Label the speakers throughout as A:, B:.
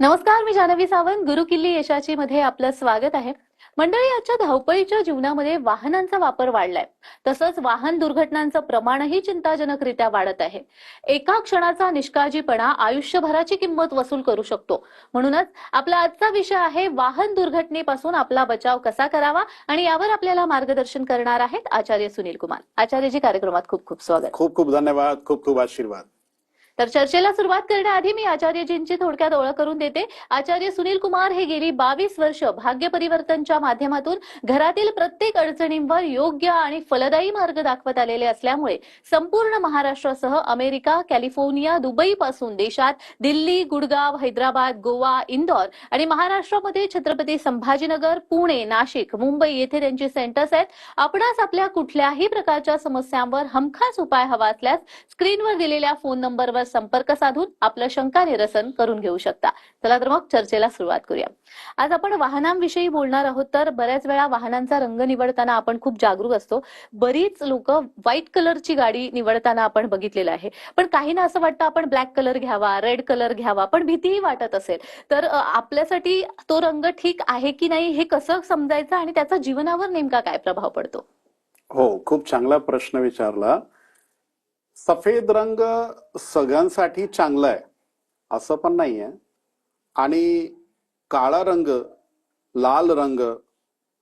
A: नमस्कार मी जानवी सावंत. गुरु किल्ली यशाची मध्ये आपलं स्वागत आहे. मंडळी आजच्या धावपळीच्या जीवनामध्ये वाहनांचा वापर वाढलाय. तसंच वाहन दुर्घटनांचं प्रमाणही चिंताजनकरित्या वाढत आहे. एका क्षणाचा निष्काळजीपणा आयुष्यभराची किंमत वसूल करू शकतो. म्हणूनच आपला आजचा विषय आहे वाहन दुर्घटनेपासून आपला बचाव कसा करावा आणि यावर आपल्याला मार्गदर्शन करणार आहेत आचार्य सुनील कुमार. आचार्यजी कार्यक्रमात खूप खूप स्वागत.
B: खूप खूप धन्यवाद खूप खूप आशीर्वाद.
A: तर चर्चेला सुरुवात करण्याआधी मी आचार्यजींची थोडक्यात ओळख करून देते. आचार्य सुनील कुमार हे गेली बावीस वर्ष भाग्य परिवर्तनच्या माध्यमातून घरातील प्रत्येक अडचणींवर योग्य आणि फलदायी मार्ग दाखवत आलेले असल्यामुळे संपूर्ण महाराष्ट्रासह अमेरिका कॅलिफोर्निया दुबई पासून देशात दिल्ली गुडगाव हैदराबाद गोवा इंदौर आणि महाराष्ट्रामध्ये छत्रपती संभाजीनगर पुणे नाशिक मुंबई येथे त्यांची सेंटर्स आहेत. आपणास आपल्या कुठल्याही प्रकारच्या समस्यांवर हमखास उपाय हवा असल्यास स्क्रीनवर दिलेल्या फोन नंबरवर संपर्क साधून आपलं शंका निरसन करून घेऊ शकता. चला तर मग चर्चेला सुरुवात करूया. आज आपण वाहनांविषयी बोलणार आहोत तर बऱ्याच वेळा वाहनांचा रंग निवडताना आपण खूप जागरूक असतो. बरीच लोक व्हाईट कलरची गाडी निवडताना आपण बघितलेलं आहे. पण काहींना असं वाटतं आपण ब्लॅक कलर घ्यावा रेड कलर घ्यावा पण भीतीही वाटत असेल. तर आपल्यासाठी तो रंग ठीक आहे की नाही हे कसं समजायचं आणि त्याचा जीवनावर नेमका काय प्रभाव पडतो?
B: हो खूप चांगला प्रश्न विचारला. सफेद रंग सगळ्यांसाठी चांगला आहे असं पण नाही आहे आणि काळा रंग लाल रंग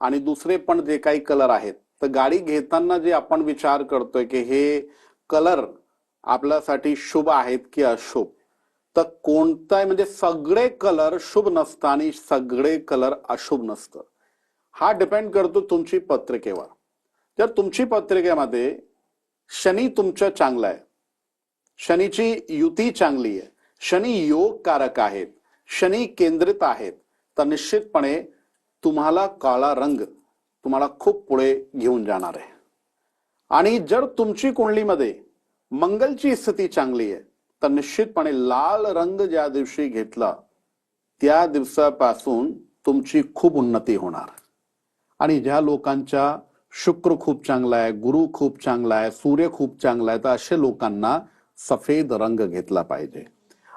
B: आणि दुसरे पण जे काही कलर आहेत तर गाडी घेताना जे आपण विचार करतोय की हे कलर आपल्यासाठी शुभ आहेत की अशुभ तर कोणताही म्हणजे सगळे कलर शुभ नसतं आणि सगळे कलर अशुभ नसतं. हा डिपेंड करतो तुमची पत्रिकेवर. जर तुमची पत्रिकेमध्ये शनी तुमचं चांगलं आहे. शनीची युती चांगली आहे. शनी योगकारक आहेत. शनी केंद्रित आहेत. तर निश्चितपणे तुम्हाला काळा रंग तुम्हाला खूप पुढे घेऊन जाणार आहे. आणि जर तुमची कुंडलीमध्ये मंगलची स्थिती चांगली आहे तर निश्चितपणे लाल रंग ज्या दिवशी घेतला त्या दिवसापासून तुमची खूप उन्नती होणार. आणि ज्या लोकांच्या शुक्र खूप चांगला आहे गुरु खूप चांगला आहे सूर्य खूप चांगला आहे तर अशा लोकांना सफेद रंग घेतला पाहिजे.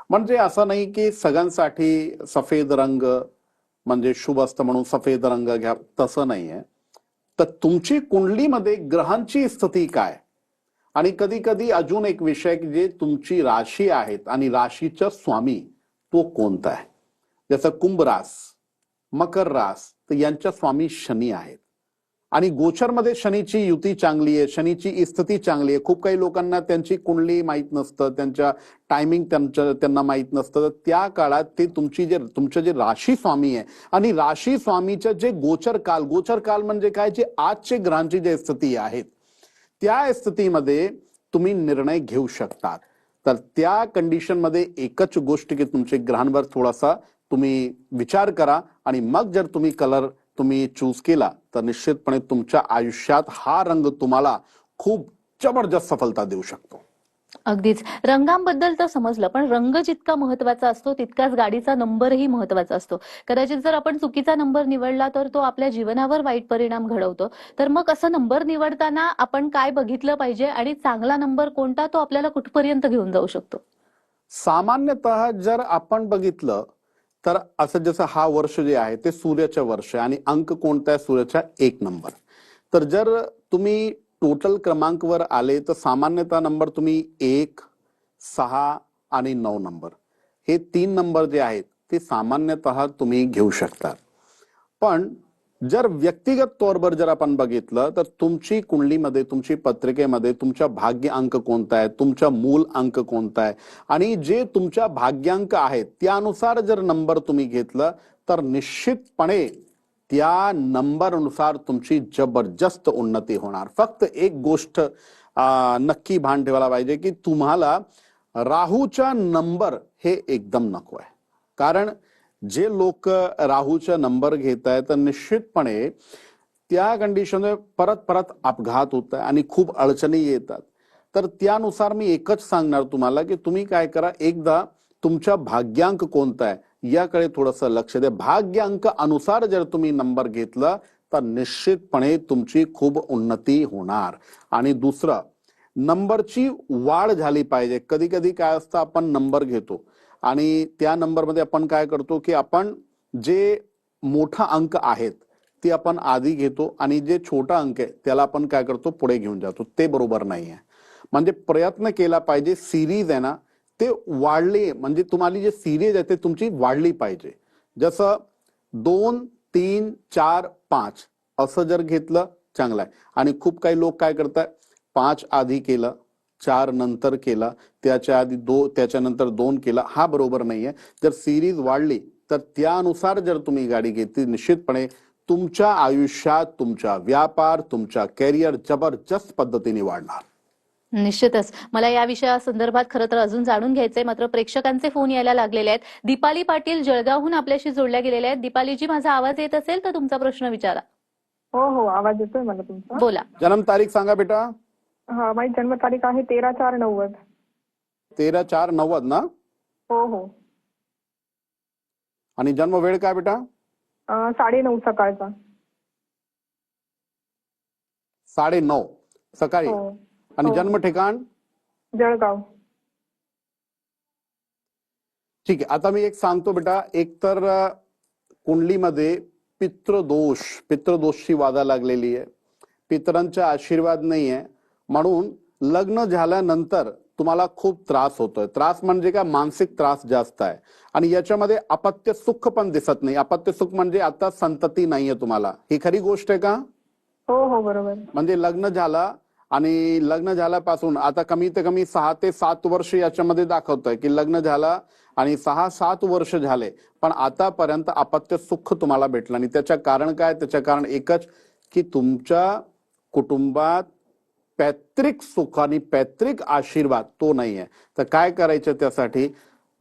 B: म्हणजे असं नाही की सगळ्यांसाठी सफेद रंग म्हणजे शुभ असतं म्हणून सफेद रंग घ्या तसं नाहीये. तर तुमची कुंडलीमध्ये ग्रहांची स्थिती काय? आणि कधी कधी अजून एक विषय की जे तुमची राशी आहेत आणि राशीचा स्वामी तो कोणता आहे? जसं कुंभ रास मकर रास तर यांच्या स्वामी शनी आहेत. आणि गोचरमध्ये शनीची युती चांगली आहे शनीची स्थिती चांगली आहे. खूप काही लोकांना त्यांची कुंडली माहीत नसतं त्यांच्या टायमिंग त्यांच्या त्यांना माहीत नसतं. तर त्या काळात ते तुमची जे तुमचं जे राशी स्वामी आहे आणि राशी स्वामीचं जे गोचर काल गोचर काल म्हणजे काय? जे आजचे ग्रहांची जे स्थिती आहेत त्या स्थितीमध्ये तुम्ही निर्णय घेऊ शकतात. तर त्या कंडिशनमध्ये एकच गोष्ट की तुमचे ग्रहांवर थोडासा तुम्ही विचार करा आणि मग जर तुम्ही कलर तुम्ही चूज केला तर निश्चितपणे तुमच्या आयुष्यात हा रंग तुम्हाला खूप जबरदस्त सफलता देऊ शकतो.
A: अगदीच. रंगांबद्दल तर समजलं पण रंग जितका महत्त्वाचा असतो तितकाच गाडीचा नंबरही महत्त्वाचा असतो. कदाचित जर आपण चुकीचा नंबर निवडला तर तो आपल्या जीवनावर वाईट परिणाम घडवतो. तर मग असं नंबर निवडताना आपण काय बघितलं पाहिजे आणि चांगला नंबर कोणता तो आपल्याला कुठपर्यंत घेऊन जाऊ शकतो?
B: सामान्यतः जर आपण बघितलं तर असं जसं हा वर्ष जे आहे ते सूर्याचं वर्ष आहे आणि अंक कोणता आहे? सूर्याचा एक नंबर. तर जर तुम्ही टोटल क्रमांकवर आले तर सामान्यतः नंबर तुम्ही एक सहा आणि नऊ नंबर हे तीन नंबर जे आहेत ते सामान्यतः तुम्ही घेऊ शकता. पण जर व्यक्तिगत तौरवर जर आपण बघितलं तर तुमची कुंडलीमध्ये तुमची पत्रिकेमध्ये तुमच्या भाग्य अंक कोणता आहे? तुमचा मूल अंक कोणता आहे? आणि जे तुमच्या भाग्यांक आहेत त्यानुसार जर नंबर तुम्ही घेतलं तर निश्चितपणे त्या नंबरनुसार तुमची जबरदस्त उन्नती होणार. फक्त एक गोष्ट नक्की भान ठेवायला पाहिजे की तुम्हाला राहूचा नंबर हे एकदम नको आहे. कारण जे लोक राहूचा नंबर घेत आहेत तर निश्चितपणे त्या कंडिशनमध्ये परत परत अपघात होत आहे आणि खूप अडचणी येतात. तर त्यानुसार मी एकच सांगणार तुम्हाला की तुम्ही काय करा एकदा तुमच्या भाग्यांक कोणता आहे याकडे थोडस लक्ष द्या. भाग्यांक अनुसार जर तुम्ही नंबर घेतला तर निश्चितपणे तुमची खूप उन्नती होणार. आणि दुसरं नंबरची वाढ झाली पाहिजे. कधी कधी काय असतं आपण नंबर घेतो. आणि त्या नंबरमध्ये आपण काय करतो की आपण जे मोठा अंक आहेत ते आपण आधी घेतो आणि जे छोटा अंक आहे त्याला आपण काय करतो पुढे घेऊन जातो. ते बरोबर नाही आहे म्हणजे प्रयत्न केला पाहिजे सिरीज आहे ना ते वाढली म्हणजे तुम्हाला जे सिरीज आहे ते तुमची वाढली पाहिजे. जसं दोन तीन चार पाच असं जर घेतलं चांगलं आहे. आणि खूप काही लोक काय करतात पाच आधी केलं चार नंतर केला त्याच्या आधी दो त्याच्यानंतर दोन केला हा बरोबर नाहीये. जर सिरीज वाढली तर त्यानुसार जर तुम्ही गाडी घेतली निश्चितपणे तुमच्या आयुष्यात तुमचा व्यापार तुमचा कॅरियर जबरदस्त पद्धतीने वाढणार.
A: निश्चितच. मला या विषया संदर्भात खरं तर अजून जाणून घ्यायचंय. मात्र प्रेक्षकांचे फोन यायला लागलेले आहेत. दीपाली पाटील जळगावहून आपल्याशी जोडल्या गेलेल्या आहेत. दीपालीजी माझा आवाज येत असेल तर तुमचा प्रश्न विचारा.
C: हो हो आवाज येतोय मला तुमचा?
A: बोला.
B: जन्म तारीख सांगा बेटा.
C: हा माझी जन्मतारीख आहे तेरा चार नव्वद.
B: तेरा चार नव्वद ना?
C: हो हो.
B: आणि जन्म वेळ काय बेटा?
C: अं, साडेनऊ सकाळचा.
B: साडे नऊ सकाळी.
C: हो.
B: आणि
C: हो.
B: जन्म ठिकाण?
C: जळगाव.
B: ठीक आहे आता मी एक सांगतो बेटा एक तर अ, कुंडलीमध्ये पितृदोष पितृदोषची वादा लागलेली आहे. पितरांचा आशीर्वाद नाही आहे म्हणून लग्न झाल्यानंतर तुम्हाला खूप त्रास होतोय. त्रास म्हणजे काय? मानसिक त्रास जास्त आहे. आणि याच्यामध्ये अपत्य सुख पण दिसत नाही. अपत्य सुख म्हणजे आता संतती नाहीये तुम्हाला. ही खरी गोष्ट आहे का?
C: हो हो बरोबर.
B: म्हणजे लग्न झालं आणि लग्न झाल्यापासून आता कमी ते कमी सहा ते सात वर्ष याच्यामध्ये दाखवतोय की लग्न झालं आणि सहा सात वर्ष झाले. पण आतापर्यंत अपत्य सुख तुम्हाला भेटलं आणि त्याचं कारण काय? त्याचं कारण एकच की तुमच्या कुटुंबात पैतृक सुख आणि पैतृक आशीर्वाद तो नाही आहे तर काय करायचं त्यासाठी?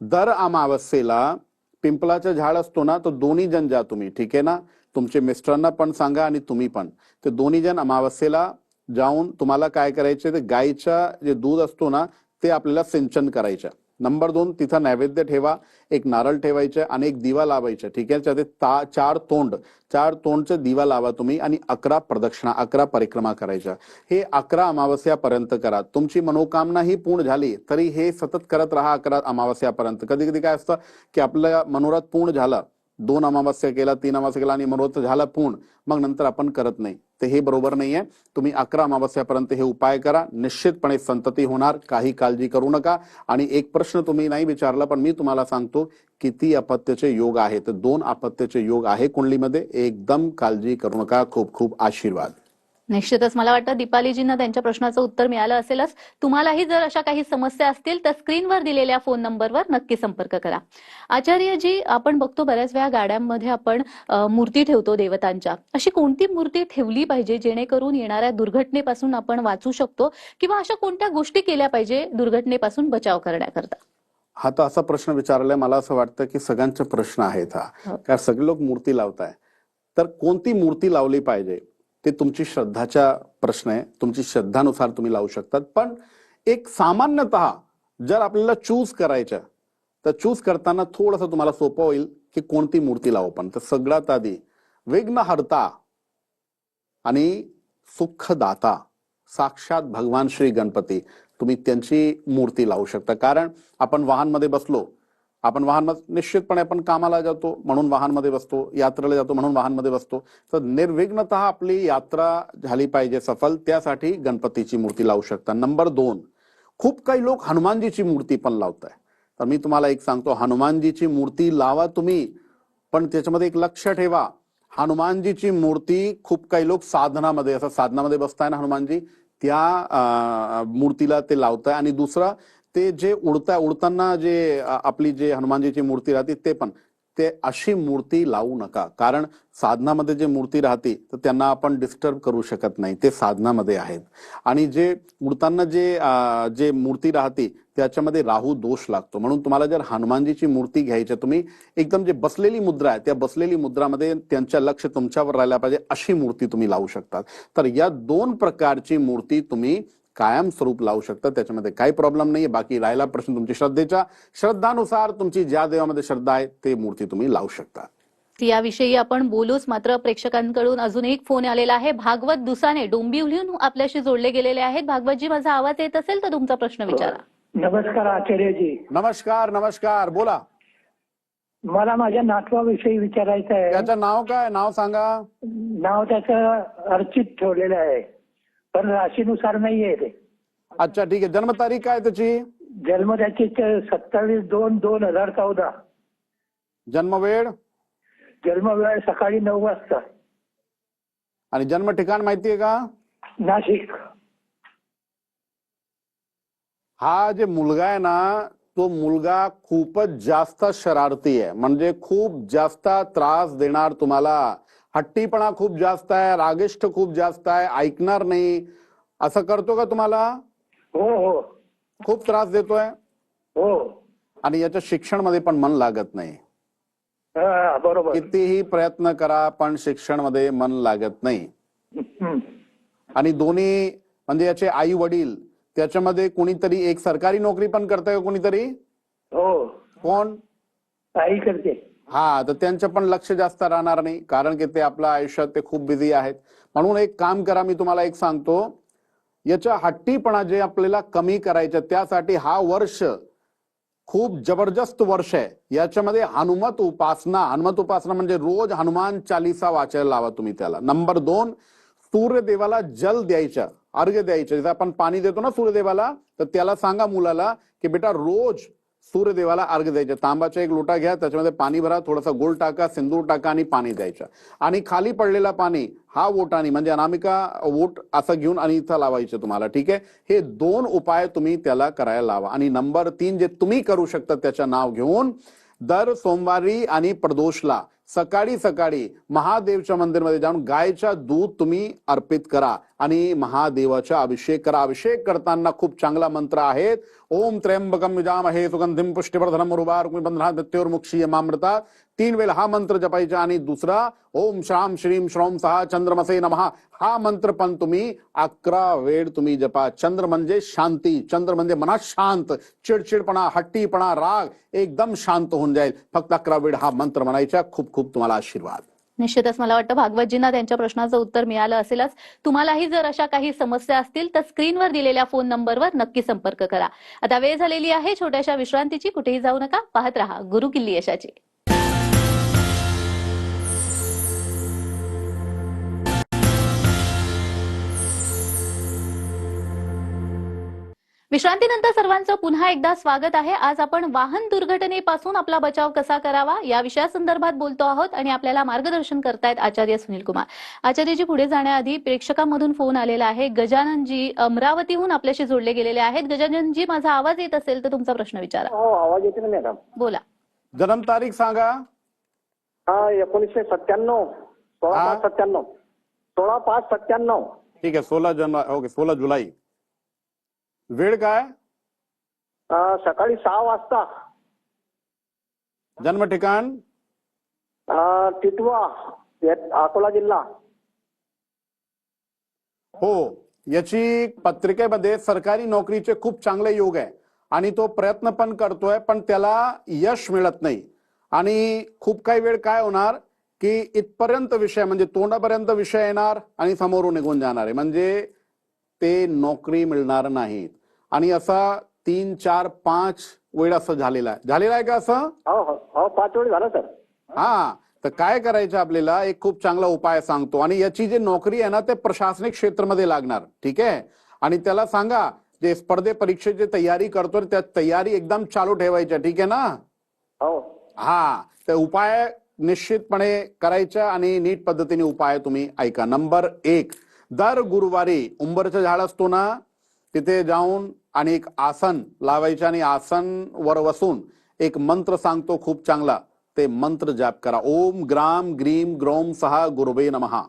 B: दर अमावस्येला पिंपलाचं झाड असतो ना तो दोन्ही जण जा तुम्ही ठीक आहे ना? तुमचे मिस्टरांना पण सांगा आणि तुम्ही पण. ते दोन्ही जण अमावस्येला जाऊन तुम्हाला काय करायचे ते गाईचा जे दूध असतो ना ते आपल्याला सिंचन करायचं नंबर दोन तिथं नैवेद्य ठेवा एक नारळ ठेवायचे आणि एक दिवा लावायचा ठीक आहे? त्याचे ता चार तोंड चार तोंडचे दिवा लावा तुम्ही आणि अकरा प्रदक्षिणा अकरा परिक्रमा करायच्या. हे अकरा अमावस्यापर्यंत करा. तुमची मनोकामना ही पूर्ण झाली तरी हे सतत करत राहा अकरा अमावस्यापर्यंत. कधी कधी काय असतं की आपलं मनोरथ पूर्ण झालं दोन अमावास्या केला तीन अमावस्या केला आणि मनोरथ झाला पूर्ण. मग नंतर आपण करत नाही. तर हे बरोबर नाही आहे तुम्ही अकरा अमावस्यापर्यंत हे उपाय करा. निश्चितपणे संतती होणार. काही काळजी करू नका. आणि एक प्रश्न तुम्ही नाही विचारला पण मी तुम्हाला सांगतो किती अपत्याचे योग आहेत. दोन अपत्याचे योग आहे कुंडलीमध्ये. एकदम काळजी करू नका. खूप खूप आशीर्वाद.
A: निश्चितच मला वाटतं दीपालीजींना त्यांच्या प्रश्नाचं उत्तर मिळालं असेलच. तुम्हालाही जर अशा काही समस्या असतील तर स्क्रीनवर दिलेल्या फोन नंबरवर नक्की संपर्क करा. आचार्यजी आपण बघतो बऱ्याच वेळा गाड्यांमध्ये आपण मूर्ती ठेवतो देवतांच्या. अशी कोणती मूर्ती ठेवली पाहिजे जेणेकरून येणाऱ्या दुर्घटनेपासून आपण वाचू शकतो किंवा अशा कोणत्या गोष्टी केल्या पाहिजे दुर्घटनेपासून बचाव करण्याकरता?
B: हा तर असा प्रश्न विचारलाय. मला असं वाटतं की सगळ्यांचा प्रश्न आहेत हा.
A: हो.
B: कारण सगळे लोक मूर्ती लावताय. तर कोणती मूर्ती लावली पाहिजे? ते तुमची श्रद्धाचा प्रश्न आहे. तुमची श्रद्धानुसार तुम्ही लावू शकतात. पण एक सामान्यतः जर आपल्याला चूज करायचं तर चूज करताना थोडंसं तुम्हाला सोपं होईल की कोणती मूर्ती लावू पण तर सगळ्यात आधी विघ्नहर्ता आणि सुखदाता साक्षात भगवान श्री गणपती तुम्ही त्यांची मूर्ती लावू शकता. कारण आपण वाहनमध्ये बसलो आपण वाहन निश्चितपणे आपण कामाला जातो म्हणून वाहनमध्ये बसतो यात्रेला जातो म्हणून वाहनमध्ये बसतो. तर निर्विघ्नतः आपली यात्रा झाली पाहिजे सफल त्यासाठी गणपतीची मूर्ती लावू शकता. नंबर दोन खूप काही लोक हनुमानजीची मूर्ती पण लावत आहे तर मी तुम्हाला एक सांगतो हनुमानजीची मूर्ती लावा तुम्ही पण त्याच्यामध्ये एक लक्ष ठेवा. हनुमानजीची मूर्ती खूप काही लोक साधनामध्ये असं साधनामध्ये बसताय ना हनुमानजी त्या मूर्तीला ते लावताय. आणि दुसरं ते जे उडता उडताना जे आपली जे हनुमानजीची मूर्ती राहते ते पण. ते अशी मूर्ती लावू नका. कारण साधनामध्ये जे मूर्ती राहते तर त्यांना आपण डिस्टर्ब करू शकत नाही. ते साधनामध्ये आहेत. आणि जे उडताना जे जे मूर्ती राहते त्याच्यामध्ये राहू दोष लागतो. म्हणून तुम्हाला जर हनुमानजीची मूर्ती घ्यायची तुम्ही एकदम जे बसलेली मुद्रा आहे त्या बसलेली मुद्रामध्ये त्यांच्या लक्ष तुमच्यावर राहिला पाहिजे अशी मूर्ती तुम्ही लावू शकतात तर या दोन प्रकारची मूर्ती तुम्ही कायम स्वरूप लावू शकता त्याच्यामध्ये काही प्रॉब्लेम नाही बाकी राहिला प्रश्न तुमची श्रद्धेच्या श्रद्धानुसार तुमची ज्या देवामध्ये श्रद्धा आहे ते मूर्ती तुम्ही लावू शकता.
A: याविषयी आपण बोलूच मात्र प्रेक्षकांकडून अजून एक फोन आलेला आहे. भागवत दुसाने डोंबिवलीहून आपल्याशी जोडले गेलेले आहेत. भागवतजी माझा आवाज येत असेल तर तुमचा प्रश्न विचारा.
D: नमस्कार आचार्यजी.
B: नमस्कार नमस्कार. बोला.
D: मला माझ्या नातवाविषयी विचारायचं आहे.
B: त्याचं नाव काय? नाव सांगा.
D: नाव त्याचं अर्चित ठेवलेलं आहे. पण राशीनुसार नाहीये ते.
B: अच्छा ठीक आहे. जन्मतारीख काय त्याची?
D: जन्म त्याची सत्तावीस दोन दोन हजार चौदा.
B: जन्मवेळ?
D: जन्म वेळ सकाळी नऊ वाजता.
B: आणि जन्म ठिकाण माहितीये का?
D: नाशिक.
B: हा जे मुलगा आहे ना तो मुलगा खूपच जास्त शरारती आहे. म्हणजे खूप जास्त त्रास देणार तुम्हाला. हट्टीपणा खूप जास्त आहे रागिष्ट खूप जास्त आहे ऐकणार नाही. असं करतो का तुम्हाला?
D: हो हो.
B: खूप त्रास देतोय?
D: हो.
B: आणि याच्या शिक्षणमध्ये पण मन लागत नाही.
D: बरोबर.
B: कितीही प्रयत्न करा पण शिक्षणमध्ये मन लागत नाही. आणि दोन्ही म्हणजे याचे आई वडील त्याच्यामध्ये कोणीतरी एक सरकारी नोकरी पण करतंय का कोणीतरी?
D: हो.
B: कोण?
D: आई करते.
B: हा तर त्यांचं पण लक्ष जास्त राहणार नाही कारण की ते आपल्या आयुष्यात ते खूप बिझी आहेत. म्हणून एक काम करा मी तुम्हाला एक सांगतो. याच्या हट्टीपणा जे आपल्याला कमी करायचं त्यासाठी हा वर्ष खूप जबरदस्त वर्ष आहे. याच्यामध्ये हनुमत उपासना हनुमत उपासना म्हणजे रोज हनुमान चालिसा वाचायला लावा तुम्ही त्याला. नंबर दोन सूर्यदेवाला जल द्यायचं अर्घ्य द्यायचं. जसं आपण पाणी देतो ना सूर्यदेवाला तर त्याला सांगा मुलाला की बेटा रोज सूर्यदेवाला अर्घ्य द्यायचं. तांबाचा एक लोटा घ्या त्याच्यामध्ये पाणी भरा थोडासा गोल टाका सिंदूर टाका आणि पाणी द्यायचं. आणि खाली पडलेला पाणी हा वोटानी म्हणजे अनामिका वोट असं घेऊन आणि इथं लावायचं तुम्हाला ठीक आहे? हे दोन उपाय तुम्ही त्याला करायला लावा. आणि नंबर तीन जे तुम्ही करू शकता त्याचं नाव घेऊन दर सोमवारी आणि प्रदोषला सकाळी सकाळी महादेवच्या मंदिरमध्ये जाऊन गायच्या दूध तुम्ही अर्पित करा आणि महादेवाचा अभिषेक करा. अभिषेक करताना खूप चांगला मंत्र आहेत. ओम त्र्यंबकम विजामहे सुगंधिम पुष्टिवर्धनम उर्वार बंधना मृत्योर्मुक्षीय मामृता तीन वेळ हा मंत्र जपायचा आणि दुसरा ओम श्राम श्रीम श्रोम सहा चंद्रमसे नमहा हा मंत्र पण तुम्ही अकरा वेळ तुम्ही जपा. चंद्र म्हणजे शांती चंद्र म्हणजे मनात शांत चिडचिडपणा हट्टीपणा राग एकदम शांत होऊन जाईल. फक्त अकरा वेळ हा मंत्र म्हणायचा. खूप खूप तुम्हाला आशीर्वाद.
A: निश्चितच मला वाटतं भागवतजींना त्यांच्या प्रश्नाचं उत्तर मिळालं असेलच. तुम्हालाही जर अशा काही समस्या असतील तर स्क्रीनवर दिलेल्या फोन नंबरवर नक्की संपर्क करा. आता वेळ झालेली आहे छोट्याशा विश्रांतीची कुठेही जाऊ नका पाहत रहा. गुरु किल्ली यशाची. विश्रांतीनंतर सर्वांचं पुन्हा एकदा स्वागत आहे. आज आपण वाहन दुर्घटनेपासून आपला बचाव कसा करावा या विषयासंदर्भात बोलतो आहोत आणि आपल्याला मार्गदर्शन करतायत आचार्य सुनील कुमार. आचार्यजी पुढे जाण्याआधी प्रेक्षकांमधून फोन आलेला आहे. गजाननजी अमरावतीहून आपल्याशी जोडले गेलेले आहेत. गजाननजी माझा आवाज येत असेल तर तुमचा प्रश्न विचारा.
E: हो आवाज येते ना मॅडम?
A: बोला.
B: जन्मतारीख सांगा.
E: हा एकोणीसशे सत्त्याण्णव. सोळा
B: हा.
E: पाच सत्त्याण्णव. सोळा पाच सत्त्याण्णव.
B: ठीक आहे सोळा जन ओके सोळा जुलै. वेळ काय?
E: अं, सकाळी सहा वाजता.
B: जन्म ठिकाण
E: अं, टिटवा अकोला जिल्हा.
B: हो याची पत्रिकेमध्ये सरकारी नोकरीचे खूप चांगले योग आहे. आणि तो प्रयत्न पण करतोय पण त्याला यश मिळत नाही. आणि खूप काही वेळ काय होणार की इथपर्यंत विषय म्हणजे तोंडापर्यंत विषय येणार आणि समोरून निघून जाणार आहे. म्हणजे ते नोकरी मिळणार नाहीत. आणि असा तीन चार पाच वेळ असं झालेला आहे. झालेला आहे का असं?
E: हो हो हो पाच वेळ झालं सर.
B: हा. तर काय करायचं आपल्याला? एक खूप चांगला उपाय सांगतो. आणि याची जी नोकरी आहे ना ते प्रशासनिक क्षेत्रामध्ये लागणार. ठीक आहे? आणि त्याला सांगा जे स्पर्धे परीक्षेची तयारी करतो त्या तयारी एकदम चालू ठेवायच्या. ठीक आहे ना?
E: हो.
B: हा. तर उपाय निश्चितपणे करायचा आणि नीट पद्धतीने उपाय तुम्ही ऐका. नंबर एक दर गुरुवारी उंबरचं झाड असतो ना तिथे जाऊन आणि एक आसन लावायचे आणि आसन वर बसून एक मंत्र सांगतो खूप चांगला. ते मंत्र जाप करा. ओम ग्राम ग्रीम ग्रोम सहा गुरुबे नमहा.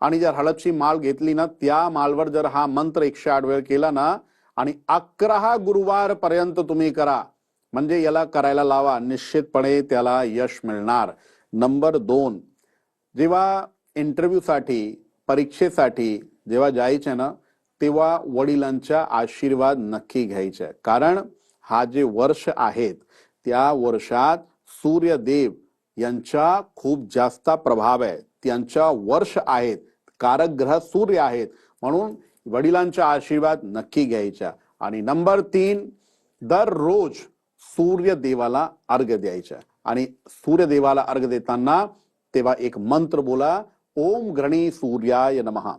B: आणि जर हळदची माळ घेतली ना त्या माळवर जर हा मंत्र एकशे आठ वेळ केला ना आणि अकरा गुरुवार पर्यंत तुम्ही करा. म्हणजे याला करायला लावा. निश्चितपणे त्याला यश मिळणार. नंबर दोन जेव्हा इंटरव्ह्यूसाठी परीक्षेसाठी जेव्हा जायचे ना तेव्हा वडिलांचा आशीर्वाद नक्की घ्यायचा. कारण हा जे वर्ष आहेत त्या वर्षात सूर्यदेव यांचा खूप जास्त प्रभाव आहे. त्यांच्या वर्ष आहेत कारक ग्रह सूर्य आहेत म्हणून वडिलांचा आशीर्वाद नक्की घ्यायचा आणि नंबर तीन दररोज सूर्यदेवाला अर्घ द्यायचा. आणि सूर्यदेवाला अर्घ देताना तेव्हा एक मंत्र बोला ओम ग्रणी सूर्याय नमः.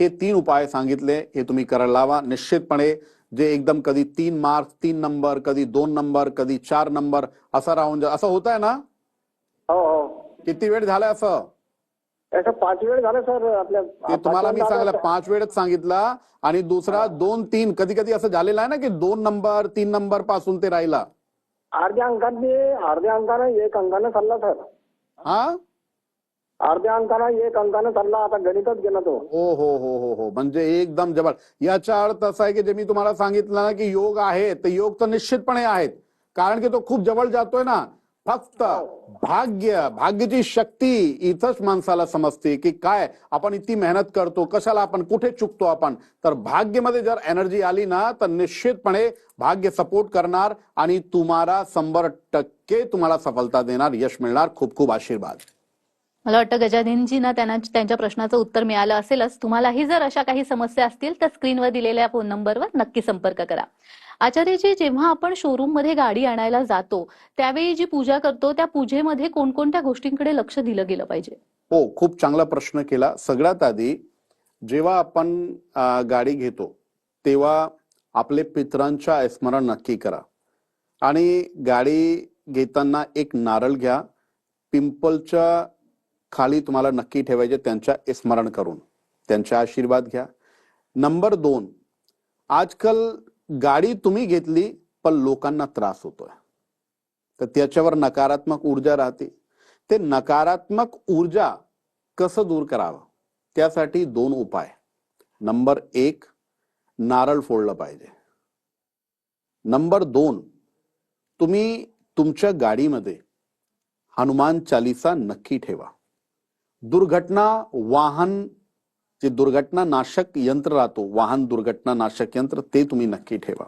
B: हे तीन उपाय सांगितले हे तुम्ही करायला लावा. निश्चितपणे जे एकदम कधी तीन मार्क तीन नंबर कधी दोन नंबर कधी चार नंबर असं राहून जा असं होत आहे ना?
E: हो हो.
B: किती वेळ झालाय असं?
E: पाच वेळ झालं सर. आपल्या
B: ते तुम्हाला मी
E: आलं.
B: पाच वेळच सांगितला आणि दुसरा दोन तीन कधी कधी असं झालेलं आहे ना की दोन नंबर तीन नंबरपासून ते राहिला?
E: अर्ध्या अंकांनी अर्ध्या अंकानं एक अंकानं चालला सर.
B: हा?
E: अर्ध्या अंकानं एक अंकानं चालला. आता गणितच गेला तो.
B: हो हो हो हो हो. म्हणजे एकदम जवळ याचा अर्थ असा आहे की जे मी तुम्हाला सांगितलं ना की योग आहे ते योग तर निश्चितपणे आहेत. कारण की तो खूप जवळ जातोय ना. फक्त भाग्य भाग्याची शक्ती इथंच माणसाला समजते की काय आपण इतकी मेहनत करतो कशाला आपण कुठे चुकतो आपण? तर भाग्यमध्ये जर एनर्जी आली ना तर निश्चितपणे भाग्य सपोर्ट करणार आणि तुम्हाला शंभर टक्के तुम्हाला सफलता देणार. यश मिळणार. खूप खूप आशीर्वाद.
A: मला वाटतं गजाननजींना त्यांना त्यांच्या प्रश्नाचं उत्तर मिळालं असेलच. तुम्हालाही जर अशा काही समस्या असतील तर स्क्रीनवर दिलेल्या फोन नंबरवर नक्की संपर्क करा. आचार्यजी जेव्हा आपण शोरूममध्ये गाडी आणायला जातो त्यावेळी जी पूजा करतो त्या पूजेमध्ये कोणकोणत्या गोष्टींकडे लक्ष दिलं गेलं पाहिजे?
B: हो खूप चांगला प्रश्न केला. सगळ्यात आधी जेव्हा आपण गाडी घेतो तेव्हा आपले पितरांच्या स्मरण नक्की करा. आणि गाडी घेताना एक नारळ घ्या. पिंपलच्या खाली तुम्हाला नक्की ठेवायचे त्यांच्या स्मरण करून. त्यांचा आशीर्वाद घ्या. नंबर दोन आजकाल गाडी तुम्ही घेतली पण लोकांना त्रास होतोय. तर त्याच्यावर नकारात्मक ऊर्जा राहते. ते नकारात्मक ऊर्जा कसं दूर करावं? त्यासाठी दोन उपाय. नंबर एक नारळ फोडलं पाहिजे. नंबर दोन तुम्ही तुमच्या गाडीमध्ये हनुमान चालिसा नक्की ठेवा. दुर्घटना वाहन जे दुर्घटना नाशक यंत्र राहतो वाहन दुर्घटना नाशक यंत्र ते तुम्ही नक्की ठेवा.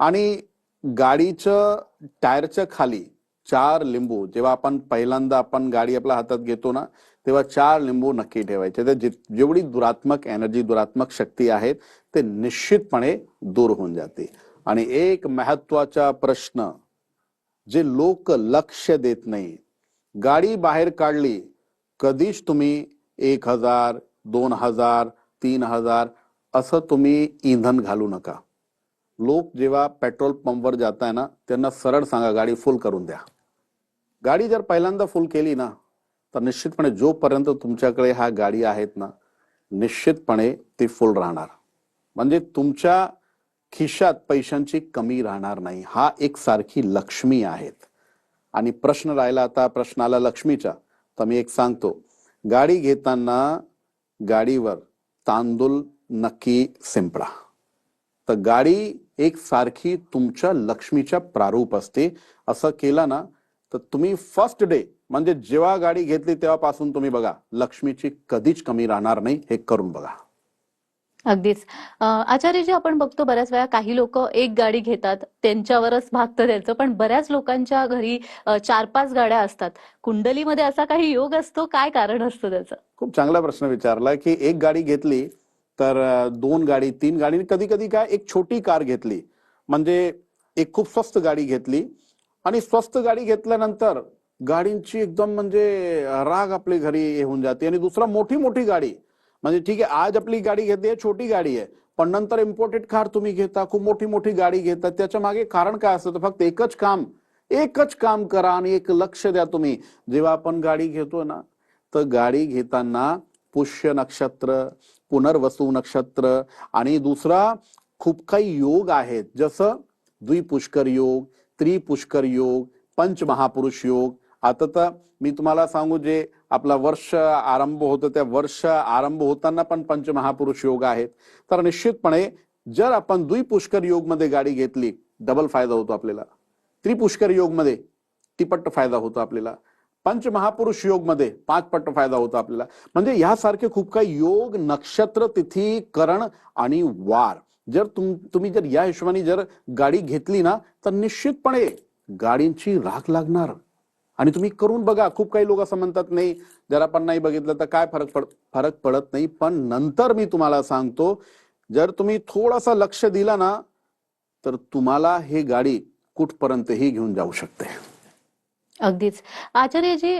B: आणि गाडीचं टायरच्या खाली चार लिंबू जेव्हा आपण पहिल्यांदा आपण गाडी आपल्या हातात घेतो ना तेव्हा चार लिंबू नक्की ठेवायचे. तर जेवढी दुरात्मक एनर्जी दुरात्मक शक्ती आहेत ते निश्चितपणे दूर होऊन जाते. आणि एक महत्त्वाचा प्रश्न जे लोक लक्ष देत नाही गाडी बाहेर काढली कधीच तुम्ही एक हजार दोन हजार तीन हजार असं तुम्ही इंधन घालू नका. लोक जेव्हा पेट्रोल पंपवर जाताय ना त्यांना सरळ सांगा गाडी फुल करून द्या. गाडी जर पहिल्यांदा फुल केली ना तर निश्चितपणे जोपर्यंत तुमच्याकडे ह्या गाडी आहेत ना निश्चितपणे ती फुल राहणार. म्हणजे तुमच्या खिशात पैशांची कमी राहणार नाही. हा एक सारखी लक्ष्मी आहेत. आणि प्रश्न राहिला आता प्रश्न आला लक्ष्मीचा. तर मी एक सांगतो. गाडी घेताना गाडीवर तांदूळ नक्की शिंपडा तर गाडी एक सारखी तुमच्या लक्ष्मीच्या प्रारूप असते. असं केलं ना तर तुम्ही फर्स्ट डे म्हणजे जेव्हा गाडी घेतली तेव्हापासून तुम्ही बघा लक्ष्मीची कधीच कमी राहणार नाही हे करून बघा.
A: अगदीच. आचार्यजी आपण बघतो बऱ्याच वेळा काही लोक एक गाडी घेतात त्यांच्यावरच भागतं त्यांचं पण बऱ्याच लोकांच्या घरी चार पाच गाड्या असतात. कुंडलीमध्ये असा काही योग असतो? काय कारण असतं त्याचं?
B: खूप चांगला प्रश्न विचारला की एक गाडी घेतली तर दोन गाडी तीन गाडी कधी कधी काय एक छोटी कार घेतली. म्हणजे एक खूप स्वस्त गाडी घेतली आणि स्वस्त गाडी घेतल्यानंतर गाडींची एकदम म्हणजे राग आपली घरी होऊन जाते आणि दुसरा मोठी मोठी गाडी म्हणजे ठीक आहे आज आपली गाडी घेते छोटी गाडी आहे पण नंतर इम्पोर्टेड कार तुम्ही घेता खूप मोठी मोठी गाडी घेता त्याच्यामागे कारण काय असतं? फक्त एकच काम एकच काम करा आणि एक लक्ष द्या तुम्ही. जेव्हा आपण गाडी घेतो ना तर गाडी घेताना पुष्य नक्षत्र पुनर्वसू नक्षत्र आणि दुसरा खूप काही योग आहेत. जसं द्विपुष्कर योग त्रिपुष्कर योग पंचमहापुरुष योग आता तर मी तुम्हाला सांगू जे आपला वर्ष आरंभ होतं त्या वर्ष आरंभ होताना पण पंचमहापुरुष योग आहेत. तर निश्चितपणे जर आपण द्विपुष्कर योगमध्ये गाडी घेतली डबल फायदा होतो आपल्याला. त्रिपुष्कर योगमध्ये तिपट्ट फायदा होतो आपल्याला. पंचमहापुरुष योगमध्ये पाच पट्ट फायदा होतो आपल्याला. म्हणजे ह्यासारखे खूप काही योग नक्षत्र तिथी करण आणि वार. जर तुम तुम्ही जर या हिशोबाने जर गाडी घेतली ना तर निश्चितपणे गाडींची राख लागणार. आणि तुम्ही करून बघा. खूप काही लोक असं म्हणतात नाही जर आपण नाही बघितलं तर काय फरक पड फरक पडत नाही. पण नंतर मी तुम्हाला सांगतो जर तुम्ही थोडासा लक्ष दिला ना तर तुम्हाला हे गाडी कुठपर्यंतही घेऊन जाऊ शकते.
A: अगदीच. आचार्यजी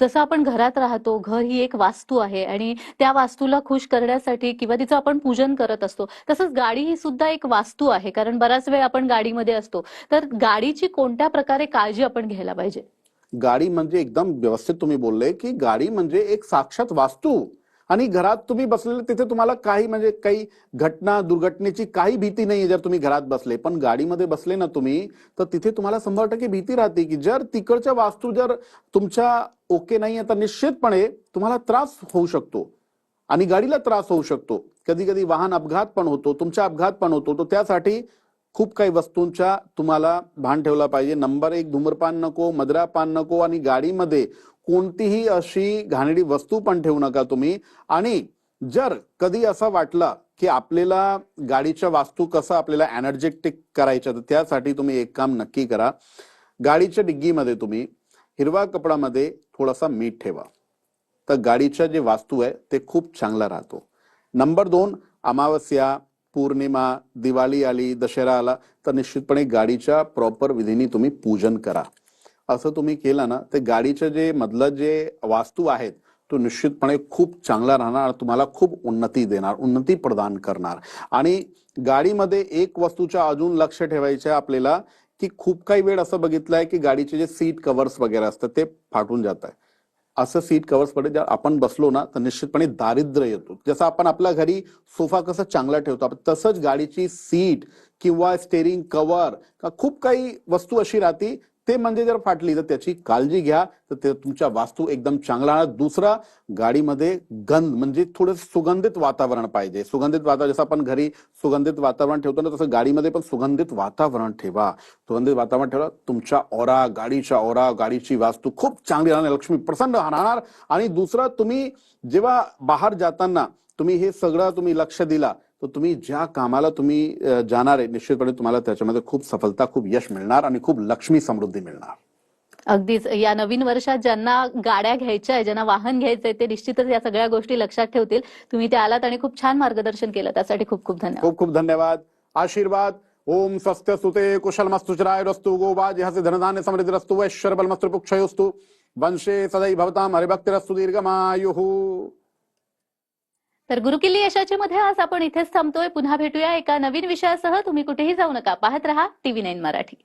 A: जसं आपण घरात राहतो घर ही एक वास्तू आहे आणि त्या वास्तूला खुश करण्यासाठी किंवा तिचं आपण पूजन करत असतो तसंच गाडी ही सुद्धा एक वास्तू आहे कारण बराच वेळ आपण गाडीमध्ये असतो. तर गाडीची कोणत्या प्रकारे काळजी आपण घ्यायला पाहिजे?
B: गाडी म्हणजे एकदम व्यवस्थित तुम्ही बोलले की गाडी म्हणजे एक साक्षात वास्तू. आणि घरात तुम्ही बसलेले तिथे तुम्हाला काही म्हणजे काही घटना दुर्घटनेची काही भीती नाही जर तुम्ही घरात बसले. पण गाडीमध्ये बसले ना तुम्ही तर तिथे तुम्हाला शंभर टक्के भीती राहते की जर तिकडच्या वास्तू जर तुमच्या ओके नाही आहे तर निश्चितपणे तुम्हाला त्रास होऊ शकतो. आणि गाडीला त्रास होऊ शकतो. कधी कधी वाहन अपघात पण होतो तुमचा अपघात पण होतो. तो त्यासाठी खूप काही वस्तूंच्या तुम्हाला भान ठेवला पाहिजे. नंबर एक धूम्रपान नको मद्रापान नको आणि गाडीमध्ये कोणतीही अशी घाणेरडी वस्तू पण ठेवू नका तुम्ही. आणि जर कधी असं वाटलं की आपल्याला गाडीच्या वास्तू कसं आपल्याला एनर्जेटिक करायच्या तर त्यासाठी तुम्ही एक काम नक्की करा. गाडीच्या डिग्गीमध्ये तुम्ही हिरवा कपडामध्ये थोडासा मीठ ठेवा. तर गाडीच्या जे वास्तू आहे ते खूप चांगला राहतो. नंबर दोन अमावस्या पौर्णिमा दिवाळी आली दशहरा आला तर निश्चितपणे गाडीच्या प्रॉपर विधीने तुम्ही पूजन करा. असं तुम्ही केलं ना ते गाडीचं जे मधलं जे वास्तू आहेत तो निश्चितपणे खूप चांगला राहणार आणि तुम्हाला खूप उन्नती देणार उन्नती प्रदान करणार. आणि गाडीमध्ये एक वस्तूच्या अजून लक्ष ठेवायचं आहे आपल्याला की खूप काही वेळ असं बघितलं आहे की गाडीचे जे सीट कव्हर्स वगैरे असतात ते फाटून जात आहे असं सीट कव्हर्समध्ये ज्या आपण बसलो ना तर निश्चितपणे दारिद्र्य येतो. जसं आपण आपल्या घरी सोफा कसा चांगला ठेवतो आपण तसंच गाडीची सीट किंवा स्टेरिंग कव्हर खूप काही वस्तू अशी राहते ते म्हणजे जर फाटली तर त्याची काळजी घ्या. तर ते तुमच्या वास्तू एकदम चांगला राहणार दुसरा गाडीमध्ये गंध म्हणजे थोडं सुगंधित वातावरण पाहिजे. सुगंधित वातावरण जसं आपण घरी सुगंधित वातावरण ठेवतो ना तसं गाडीमध्ये पण सुगंधित वातावरण ठेवा. सुगंधित वातावरण ठेवा तुमच्या ओरा गाडीच्या ओरा गाडीची वास्तू खूप चांगली राहणार. लक्ष्मी प्रसन्न राहणार. आणि दुसरं तुम्ही जेव्हा बाहेर जाताना तुम्ही हे सगळं तुम्ही लक्ष दिला तर तुम्ही ज्या कामाला तुम्ही जाणार आहे निश्चितपणे तुम्हाला त्याच्यामध्ये खूप सफलता खूप यश मिळणार आणि खूप लक्ष्मी समृद्धी मिळणार.
A: अगदीच. या नवीन वर्षात ज्यांना गाड्या घ्यायच्या आहे ज्यांना वाहन घ्यायचंय ते निश्चितच या सगळ्या गोष्टी लक्षात ठेवतील. तुम्ही ते आलात आणि खूप छान मार्गदर्शन केलं. त्यासाठी खूप खूप धन्यवाद.
B: खूप खूप धन्यवाद. आशीर्वाद. ओम स्वस्त्य सुते कुशल मस्तुचराय रस्तु गोवा जिहासे धनधान्य समृद्धी रस्तु वैश्वर बलमस्तु पुक्षयोस्तु. वंशे सदै भवताम हरिभक्तिरस्तु दीर्घमायुः।
A: तर गुरुकिल्ली यशाची मध्ये आज आपण इथेच थांबतोय. पुन्हा भेटूया एका नवीन विषयासह. तुम्ही कुठेही जाऊ नका. पाहत रहा टीव्ही नाईन मराठी.